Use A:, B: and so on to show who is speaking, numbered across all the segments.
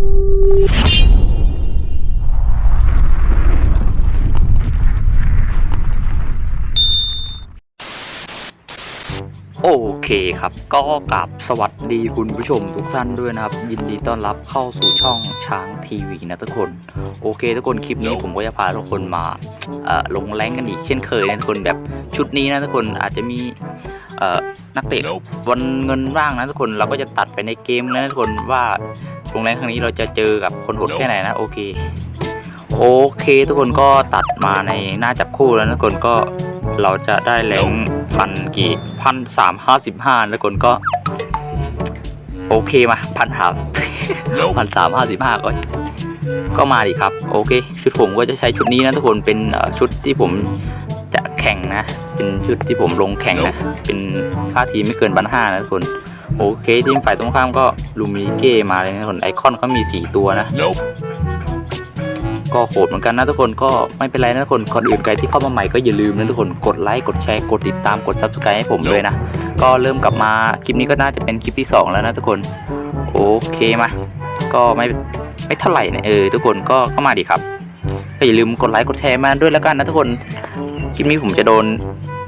A: โอเคครับ ก็กราบสวัสดีคุณผู้ชมทุกท่านด้วยนะครับ ยินดีต้อนรับเข้าสู่ช่องช้างทีวีนะทุกคน โอเค ทุกคนคลิปนี้ผมก็จะพาทุกคนมาเอ่อลงแรงกันอีกเช่นเคยนะทุกคนแบบชุดนี้นะทุกคนอาจจะมีเอ่อ นักเตะวันเงินบ้างนะทุกคนเราก็จะตัดไปในเกมนะทุกคนว่าลงแรงครั้งนี้เราจะเจอกับคนโหดแค่ไหนนะโอเคโอเค ทุกคนก็ตัดมาในหน้าจับคู่แล้วนะทุกคนก็เราจะได้แรงพันกี่พันสามห้าสิบห้าทุกคนก็ โอเคมาพันหาพันสามห้าสิบห้าก็ก็มาดิครับ โอเค ชุดผมก็จะใช้ชุดนี้นะทุกคนเป็นเอ่อชุดที่ผมจะ แข่งนะ เป็นชุดที่ผมลงแข่งนะ เป็นค่าทีมไม่เกินพันห้านะทุกคนโอเคทีมฝ่ายตรงข้ามก็ลูมิเก้มาเลยนะทุกคนไอคอนเขามีสี่ตัวนะ
B: Nope.
A: ก็โหดเหมือนกันนะทุกคนก็ไม่เป็นไรนะทุกคนก่อนอื่นใครที่เข้ามาใหม่ก็อย่าลืมนะทุกคนกดไลค์กดแชร์กดติดตามกด subscribe ให้ผมด้วยนะ ก็เริ่มกลับมาคลิปนี้ก็น่าจะเป็นคลิปที่ 2 แล้วนะทุกคนโอเคมา ก็ไม่ไม่เท่าไหร่นะเออทุกคนก็เข้ามาดีครับก็อย่าลืมกดไลค์กดแชร์มาด้วยแล้วกันนะทุกคน คลิปนี้ผมจะโดน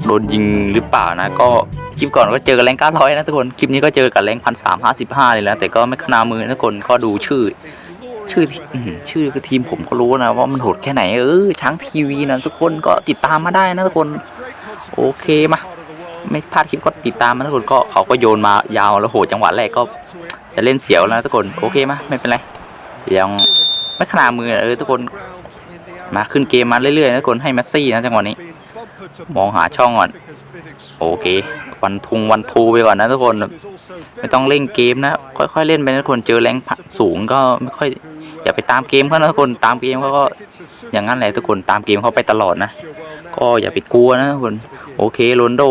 A: โดนยิงหรือเปล่านะ ก็คลิปก่อนก็เจอกับแรงก้าร้อยนะทุกคนคลิปนี้ก็เจอกับแรงพันสามห้าสิบห้าเลยนะแต่ก็ไม่ขนามือนะทุกคนก็ดูชื่อ ชื่อชื่อคือทีมผมก็รู้นะว่ามันโหดแค่ไหนเออช้างทีวีนะทุกคนก็ติดตามมาได้นะทุกคนโอเคมาไม่พลาดคลิปก็ติดตามมาทุกคนก็เขาก็โยนมายาวแล้วโหจังหวะแรกก็จะเล่นเสียวแล้วนะทุกคนโอเคมาไม่เป็นไรยังไม่ขนาดมือเออทุกคนมาขึ้นเกมมาเรื่อยๆนะทุกคนให้แมสซี่นะจังหวะนี้ มองหาช่องก่อน โอเค วันทุงวันทูไปก่อนนะทุกคน ไม่ต้องเล่นเกมนะ ค่อยๆเล่นไปนะทุกคน เจอแรงสูงก็ไม่ค่อย อย่าไปตามเกมเขานะทุกคน ตามเกมเขาก็ อย่างนั้นแหละทุกคน ตามเกมเขาไปตลอดนะ ก็อย่าไปกลัวนะทุกคน โอเคโรนโด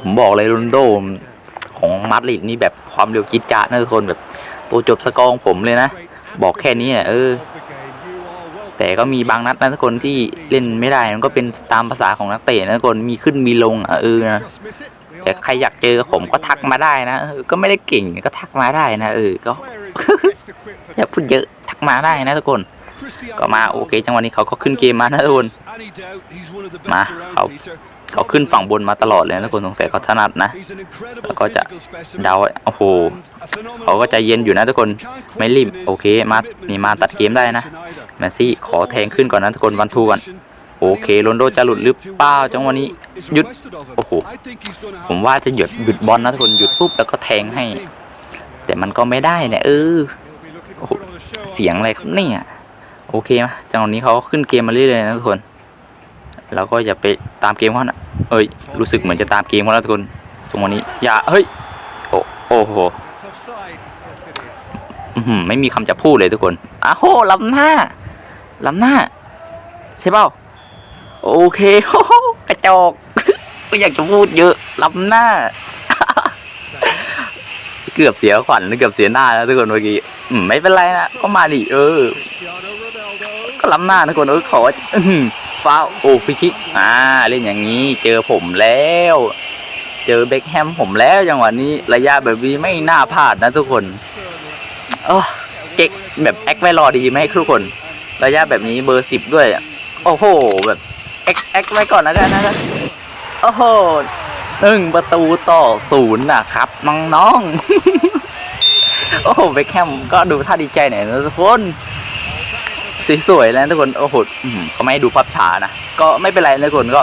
A: ผมบอกเลยโรนโดของมาดริดนี่แบบความเร็วจิตจานะทุกคนแบบตัวจบสกองผมเลยนะ บอกแค่นี้อะเออ แต่ก็มีบางนัดนะทุกคนที่เล่นไม่ได้มันก็เป็นตามภาษาของนักเตะนะทุกคนมีขึ้นมีลงอะเออนะแต่ใครอยากเจอผมก็ทักมาได้นะเออก็ไม่ได้เก่งก็ทักมาได้นะเออก็อย่าพูดเยอะทักมาได้นะทุกคน ก็มาโอเค จังหวะนี้เขาก็ขึ้นเกมมานะทุกคนมาเขา เขาขึ้นฝั่งบนมาตลอดเลยนะทุกคนสงสัยเขาถนัดนะ แล้วก็จะเดาโอ้โหเขาก็ใจเย็นอยู่นะทุกคนไม่รีบโอเคมานี่มาตัดเกมได้นะแมสซี่ขอแทงขึ้นก่อนนะทุกคนวันทูก่อนโอเคโรนลโดจะหลุดหรือเปล่าจังหวะนี้หยุดโอ้โหผมว่าจะหยุดหยุดบอลนะทุกคนหยุดปุ๊บแล้วก็แทงให้ แต่มันก็ไม่ได้เนี่ยเออโอ้โหเสียงอะไรครับเนี่ยโอเคไหมจังหวะนี้เขาขึ้นเกมมาเรื่อยๆนะทุกคน เราก็อย่าไปตามเกมเขานะเอ้ย รู้สึกเหมือนจะตามเกมเขาแล้วทุกคนจังวะนี้ อย่า เฮ้ย โอ้โอ้โหไม่มีคำจะพูดเลยทุกคนอ้าวโหล้ำหน้าล้ำหน้า ใช่เปล่า โอเคโอ้โหกระจอกไม่อยากจะพูดเยอะล้ำหน้า เกือบเสียขวัญเกือบเสียหน้าแล้วทุกคนเมื่อกี้ไม่เป็นไรนะก็มาดิเออ ก็ล้ำหน้าทุกคนเออขออื้อหือ ฟ้าวโอ้ฟิคิกอ่าเล่นอย่างนี้เจอผมแล้ว เจอเบคแฮมผมแล้วจังหวะนี้ระยะแบบนี้ไม่น่าพลาดนะทุกคนเออเก๊กแบบแอคไว้รอดีไหมทุกคน ระยะแบบนี้เบอร์สิบด้วยโอ้โหแบบแอคแอคไว้ก่อนนะกันนะโอ้โหหนึ่งประตูต่อศูนย์นะครับน้องๆโอ้โหเบคแฮมก็ดูท่าดีใจหน่อยนะทุกคน สวยๆแล้วทุกคนโอ้โหเขาไม่ให้ดูภาพช้านะ ก็ไม่เป็นไรนะทุกคนก็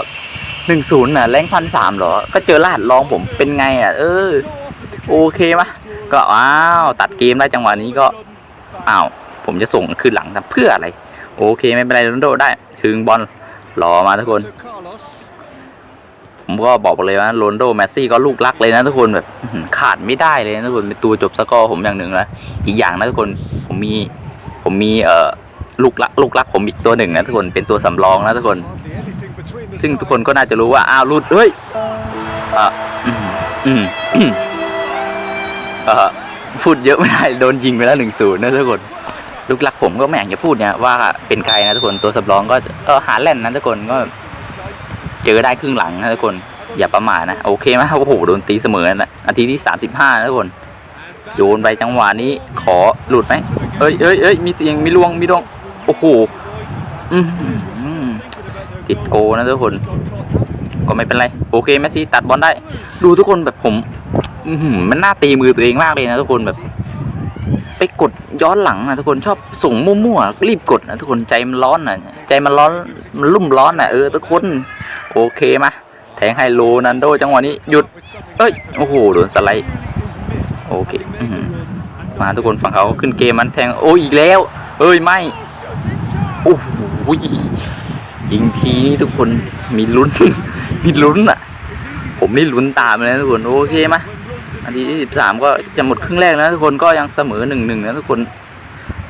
A: หนึ่งศูนย์น่ะแรงพันสามหรอ ก็เจอลาดรองผมเป็นไงอะ เออ โอเคมะก็อ้าวตัดเกมได้จังหวะนี้ก็อ้าวผมจะส่งคืนหลังทำเพื่ออะไร โอเคไม่เป็นไรโรนโดได้ถึงบอลรอมาทุกคน ผมก็บอกเลยว่าโรนโดแมสซี่ก็ลูกรักเลยนะทุกคนแบบขาดไม่ได้เลยนะทุกคนเป็นตัวจบสกอร์ผมอย่างหนึ่งนะอีกอย่างนะทุกคนผมมีผมมีเอ่อ ลูกรักลูกรักผมอีกตัวหนึ่งนะทุกคนเป็นตัวสำรองนะทุกคน ซึ่งทุกคนก็น่าจะรู้ว่าอ้าวรุดเฮ้ยอะอืมอืมอืมเอ่อพูดเยอะไม่ได้โดนยิงไปแล้วหนึ่งศูนย์นะทุกคนลูกรักผมก็ไม่อยากจะพูดเนี่ยว่าเป็นใครนะทุกคนตัวสำรองก็ก็หาแล่นนะทุกคนก็ เจอได้ครึ่งหลังนะทุกคน อย่าประมาทนะโอเคไหมโอ้โหโดนตีเสมอนะนาทีที่สามสิบห้านะทุกคนโยนไปจังหวะนี้ขอหลุดไหมเอ้ยเอ้ยเอ้ยมีเสียงมีลวงมีลวง อ้โหติดโกนะทุกคน ก็ไม่เป็นไร โอเคแมสซี่ตัดบอลได้ ดูทุกคนแบบผมมันน่าตีมือตัวเองมากเลยนะทุกคนแบบ ไปกดย้อนหลังนะทุกคนชอบส่งมั่วๆรีบกดนะทุกคนใจมันร้อนนะใจมันร้อนมันรุ่มร้อนนะเออทุกคน โอเคมาแทงให้โรนันโดจังหวะนี้หยุดเอ้ยโอ้โหโดนสไลด์โอเคมาทุกคนฝั่งเขาขึ้นเกมมันแทงโอ้ยอีกแล้วเอ้ยไม่ โอ้โหยิงทีนี่ทุกคนมีลุ้น มีลุ้นอะ ผมนี่ลุ้นตามเลยนะทุกคน โอเคมานาทีที่สิบสามก็จะหมดครึ่งแรกแล้วทุกคนก็ยังเสมอหนึ่งหนึ่งนะทุกคน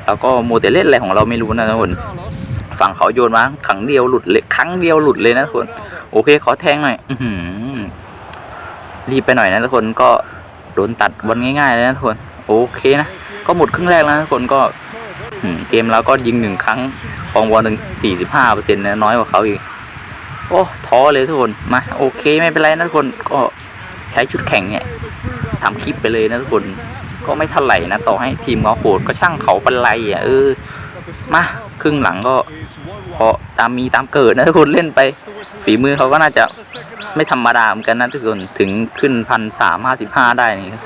A: แล้วก็โมเดลเล่นอะไรของเราไม่รู้นะทุกคน ฝั่งเขาโยนมาครั้งเดียวหลุดเลยครั้งเดียวหลุดเลยนะทุกคน โอเค ขอแทงหน่อยออืรีบไปหน่อยนะทุกคนก็โดนตัดบอลง่ายๆเลยนะทุกคน โอเคนะ ก็หมดครึ่งแรกแล้วนะทุกคนก็ เกมเราก็ยิงหนึ่งครั้งคองบอลถึงสี่สิบห้าเปอร์เซ็นต์นะน้อยกว่าเขาอีก โอ้ท้อเลยทุกคน มา โอเคไม่เป็นไรนะทุกคนก็ใช้ชุดแข่งเนี่ยทำคลิปไปเลยนะทุกคน ก็ไม่เท่าไหร่นะ ต่อให้ทีมเขาโหดก็ช่างเขาเป็นไรอะเออมาครึ่งหลังก็พอตามมีตามเกิดนะทุกคนเล่นไป ฝีมือเขาก็น่าจะไม่ธรรมดาเหมือนกันนะทุกคนถึงขึ้นพันสามห้าสิบห้าได้นี่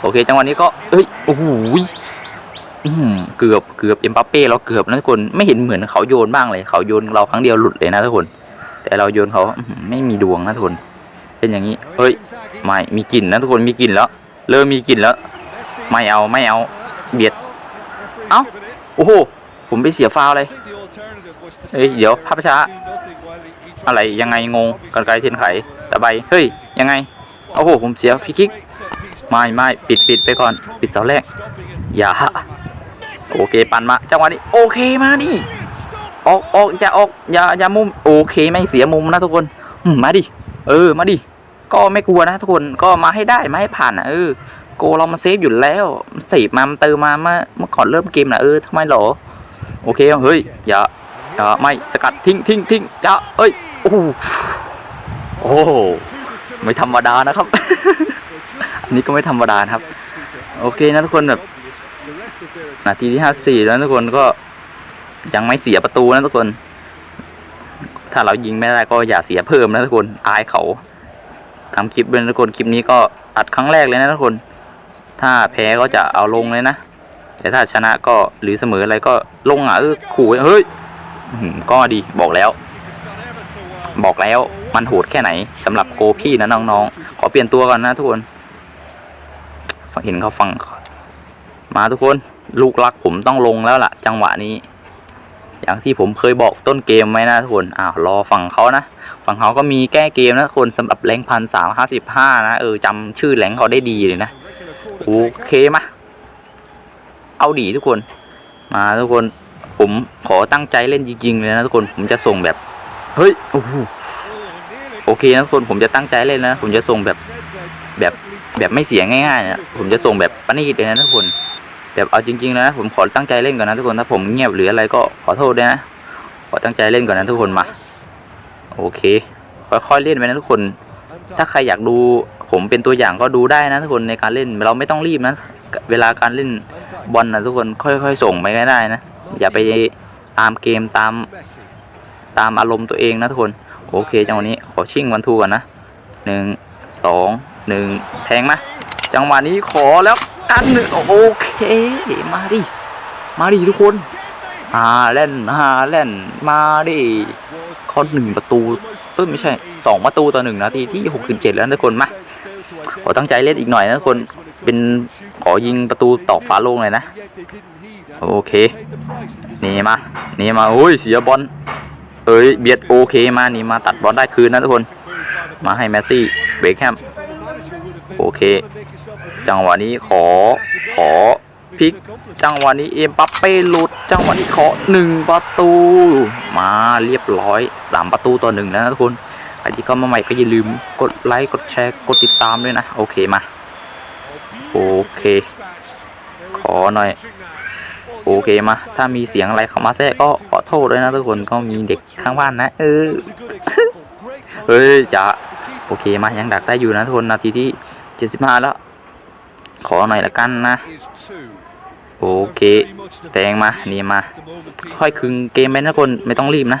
A: โอเค จังหวะนี้ก็เอ้ยโอ้โห เกือบเกือบเอ็มบัปเป้เราเกือบนะทุกคนไม่เห็นเหมือนเขาโยนบ้างเลย เขาโยนเราครั้งเดียวหลุดเลยนะทุกคน แต่เราโยนเขาไม่มีดวงนะทุกคน เป็นอย่างนี้เฮ้ยไม่มีกลิ่นนะทุกคนมีกลิ่นแล้ว เริ่มมีกลิ่นแล้ว ไม่เอาไม่เอาเบียดเอ้าโอ้โหผมไปเสียฟาวเลยเฮ้ยเดี๋ยวภาพช้า อะไรยังไงงงกันไกลเทียนไขตะใบเฮ้ยยังไงโอ้โหผมเสียฟรีคิกไม่ไม่ปิดปิดไปก่อน ปิดเสาแรกอย่า โอเคปั่นมาจังหวะนี้โอเคมาดิออกออกอย่าออกอย่าอย่ามุมโอเคไม่เสียมุมนะทุกคนมาดิเออมาดิก็ไม่กลัวนะทุกคนก็มาให้ได้มาให้ผ่านนะเออโกเรามาเซฟอยู่แล้วเสฟมามันเติมมาเมื่อเมื่อก่อนเริ่มเกมนะเออทำไมหรอโอเคเฮ้ยอย่าอย่าไม่สกัดทิ้งทิ้งทิ้งจะเอ้ยโอ้โหโอ้โหไม่ธรรมดานะครับ อันนี้ก็ไม่ธรรมดาครับ โอเคนะทุกคนแบบ นาทีที่ห้าสิบสี่แล้วทุกคนก็ยังไม่เสียประตูนะทุกคน ถ้าเรายิงไม่ได้ก็อย่าเสียเพิ่มนะทุกคนอายเขาทำคลิปเป็นทุกคนคลิปนี้ก็อัดครั้งแรกเลยนะทุกคน ถ้าแพ้ก็จะเอาลงเลยนะ แต่ถ้าชนะก็หรือเสมออะไรก็ลงอะเออขู่เฮ้ยก็ดีบอกแล้ว บอกแล้วมันโหดแค่ไหนสำหรับโกพี่นะน้องๆขอเปลี่ยนตัวก่อนนะทุกคนเห็นเขาฟัง มาทุกคนลูกรักผมต้องลงแล้วล่ะ จังหวะนี้ อย่างที่ผมเคยบอกต้นเกมไว้นะทุกคนอ้าวรอฝั่งเขานะ ฝั่งเขาก็มีแก้เกมนะทุกคนสำหรับแรงพันสามห้าสิบห้านะเออจำชื่อแรงเขาได้ดีเลยนะโอเคมาเอาดีทุกคน มาทุกคนผมขอตั้งใจเล่นจริงๆเลยนะทุกคนผมจะส่งแบบเฮ้ยโอ้โหโอเคนะทุกคนผมจะตั้งใจเล่นนะ ผมจะส่งแบบแบบแบบไม่เสียง่ายๆนะผมจะส่งแบบปนีตเลยนะทุกคน แบบเอาจริงๆนะ ผมขอตั้งใจเล่นก่อนนะทุกคนถ้าผมเงียบหรืออะไรก็ขอโทษด้วยนะขอตั้งใจเล่นก่อนนะทุกคนมา โอเค ค่อยๆเล่นไปนะทุกคน ถ้าใครอยากดูผมเป็นตัวอย่างก็ดูได้นะทุกคนในการเล่นเราไม่ต้องรีบนะ เวลาการเล่นบอลนะทุกคนค่อยๆส่งไปก็ได้นะ อย่าไปตามเกมตามตามอารมณ์ตัวเองนะทุกคน โอเคจังหวะนี้ขอชิ่งวันทูก่อนนะหนึ่งสองหนึ่งแทงมาจังหวะนี้ขอแล้ว กันหนึ่งโอเคมาดิมาดิทุกคนฮาเล่นฮาเล่นมาดิข้อหนึ่งประตูเออไม่ใช่สองประตูต่อหนึ่งนาทีที่หกสิบเจ็ดแล้วทุกคนมาขอตั้งใจเล่นอีกหน่อยนะทุกคนเป็นขอยิงประตูตอกฝาโลงเลยนะ โอเคนี่มานี่มาโอ้ยเสียบอลเอ้ยเบียดโอเคมานี่มาตัดบอลได้คืนนะทุกคน มาให้แมสซี่เบคแฮม โอเค จังหวะนี้ขอขอพลิก จังหวะนี้เอ็มปัปเป้หลุด จังหวะนี้ขอหนึ่งประตู มาเรียบร้อยสามประตูต่อหนึ่งแล้วนะทุกคนใครที่เข้ามาใหม่ก็อย่าลืมกดไลค์กดแชร์กดติดตามด้วยนะ โอเคมา โอเค ขอหน่อยโอเคมา ถ้ามีเสียงอะไรเข้ามาแทรกก็ขอโทษด้วยนะทุกคน ก็มีเด็กข้างบ้านนะ เออ เฮ้ยจะโอเคมา ยังดักได้อยู่นะทุกคน นาทีที่ 75แล้ว ขอหน่อยละกันนะ โอเค แตงมา นี่มา ค่อยคึงเกมไปนะทุกคน ไม่ต้องรีบนะ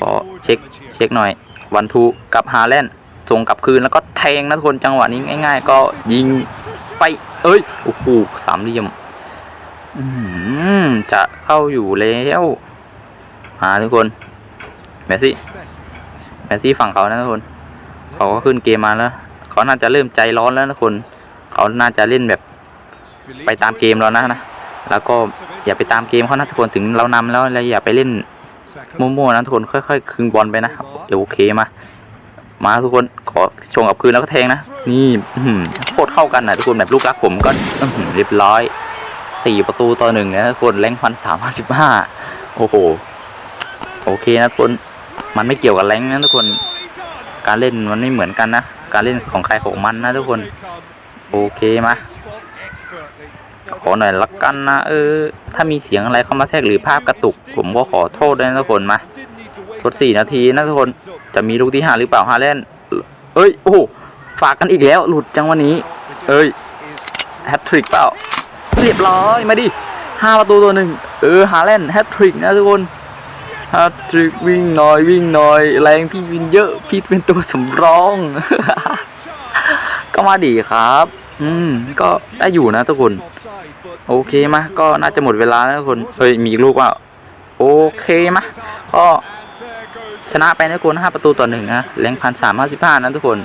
A: ขอเช็ค เช็คหน่อย วันทูกับฮาแลนด์ส่งกลับคืนแล้วก็แทงนะทุกคนจังหวะนี้ง่าย ๆ ก็ยิงไป เอ้ย โอ้โห สามเหลี่ยมจะเข้าอยู่แล้วมาทุกคนเมสซี่เมสซี่ฝั่งเขานะทุกคน เขาก็ขึ้นเกมมาแล้ว เขาน่าจะเริ่มใจร้อนแล้วนะคนเขาน่าจะเล่นแบบไปตามเกมเรานะนะแล้วก็อย่าไปตามเกมเขานะทุกคนถึงเรานำแล้วแล้วอย่าไปเล่นมั่วๆนะทุกคนค่อยๆคืนบอลไปนะเดี๋ยวโอเคมา มาทุกคนขอชงกับคืนแล้วก็แทงนะนี่โคตรเข้ากันนะทุกคนแบบลูกรักผมก็เรียบร้อยสี่ประตูต่อหนึ่งนะทุกคนแรงพันสามสิบห้าโอ้โหโอเคนะทุกคนมันไม่เกี่ยวกับแรงนะทุกคน การเล่นมันไม่เหมือนกันนะ การเล่นของใครของมันนะทุกคน โอเคมาขอหน่อยละกันนะเออ ถ้ามีเสียงอะไรเข้ามาแทรกหรือภาพกระตุก ผมก็ขอโทษด้วยนะทุกคนมาทดสี่นาทีนะทุกคนจะมีลูกที่ห้าหรือเปล่าฮาเลนเอ้ยโอ้ฝากกันอีกแล้ว หลุดจังวันนี้ เอ้ยแฮตทริกเปล่าเรียบร้อยมาดิห้าประตูตัวหนึ่งเออฮาเลนแฮตทริกนะทุกคน ฮตทริกวิ่งหน่อยวิ่งหน่อยแรงพี่วินเยอะพี่เป็นตัวสำรอง ก็มาดีครับ อืม ก็ได้อยู่นะทุกคน โอเคมะก็น่าจะหมดเวลาแล้วทุกคนเฮ้ยมีลูกว่าโอเคมะก็ชนะไปนะทุกคนห้าประตูต่อหนึ่งนะแรงพันสามห้าสิบห้านะทุกคน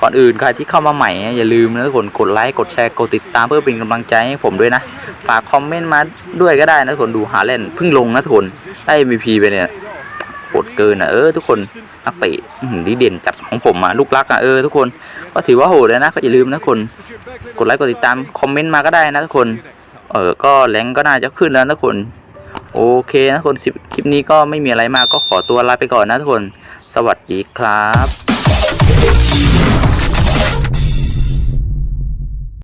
A: ก่อนอื่นใครที่เข้ามาใหม่อย่าลืมนะทุกคนกดไลค์กดแชร์กดติดตามเพื่อเป็นกำลังใจให้ผมด้วยนะ ฝากคอมเมนต์มาด้วยก็ได้นะทุกคนดูหาเล่นเพิ่งลงนะทุกคนได้ MVP ไปเนี่ยโหดเกินอะเออทุกคนนักเตะดีเด่นจัดของผมอะลูกรักอะเออทุกคนก็ถือว่าโหดเลยนะก็อย่าลืมนะทุกคนกดไลค์กดติดตามคอมเมนต์มาก็ได้นะทุกคนเออก็แรงก็น่าจะขึ้นแล้วนะทุกคนโอเคนะทุกคนคลิปนี้ก็ไม่มีอะไรมากก็ขอตัวลาไปก่อนนะทุกคน สวัสดีครับ